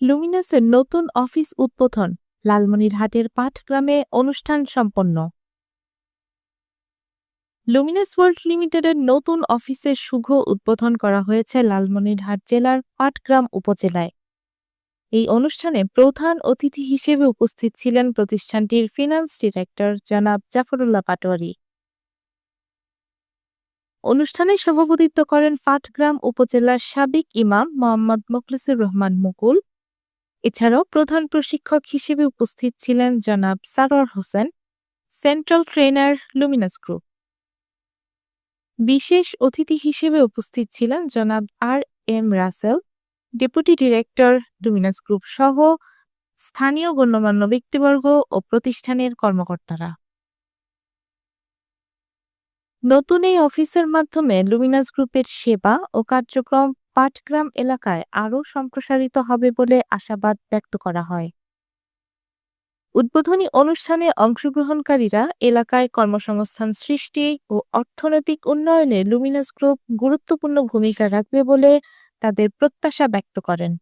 লুমিনাসের নতুন অফিস উদ্বোধন, লালমনিরহাটের পাটগ্রামে অনুষ্ঠান সম্পন্ন। লুমিনাস ওয়ার্ল্ড লিমিটেডের নতুন অফিসের শুভ উদ্বোধন করা হয়েছে লালমনিরহাট জেলার পাটগ্রাম উপজেলায়। এই অনুষ্ঠানে প্রধান অতিথি হিসেবে উপস্থিত ছিলেন প্রতিষ্ঠানটির ফিনান্স ডিরেক্টর জনাব জাফরুল্লাহ পাটোয়ারি। অনুষ্ঠানে সভাপতিত্ব করেন পাটগ্রাম উপজেলার সাবেক ইমাম মোহাম্মদ মোখলেসুর রহমান মুকুল এছাড়াও প্রধান প্রশিক্ষক হিসেবে উপস্থিত ছিলেন জনাব Sarwar Hossain, central trainer Luminous group. বিশেষ অতিথি হিসেবে উপস্থিত ছিলেন জনাব R M Rasel, deputy director Luminous group সহ স্থানীয় গণ্যমান্য ব্যক্তিবর্গ ও প্রতিষ্ঠানের কর্মকর্তারা। নতুন এই অফিসের মাধ্যমে লুমিনাস গ্রুপের সেবা ও কার্যক্রম পাটগ্রাম এলাকায় আরও সম্প্রসারিত হবে বলে আশাবাদ ব্যক্ত করা হয়। উদ্বোধনী অনুষ্ঠানে অংশগ্রহণকারীরা এলাকায় কর্মসংস্থান সৃষ্টি ও অর্থনৈতিক উন্নয়নে লুমিনাস গ্রুপ গুরুত্বপূর্ণ ভূমিকা রাখবে বলে তাদের প্রত্যাশা ব্যক্ত করেন।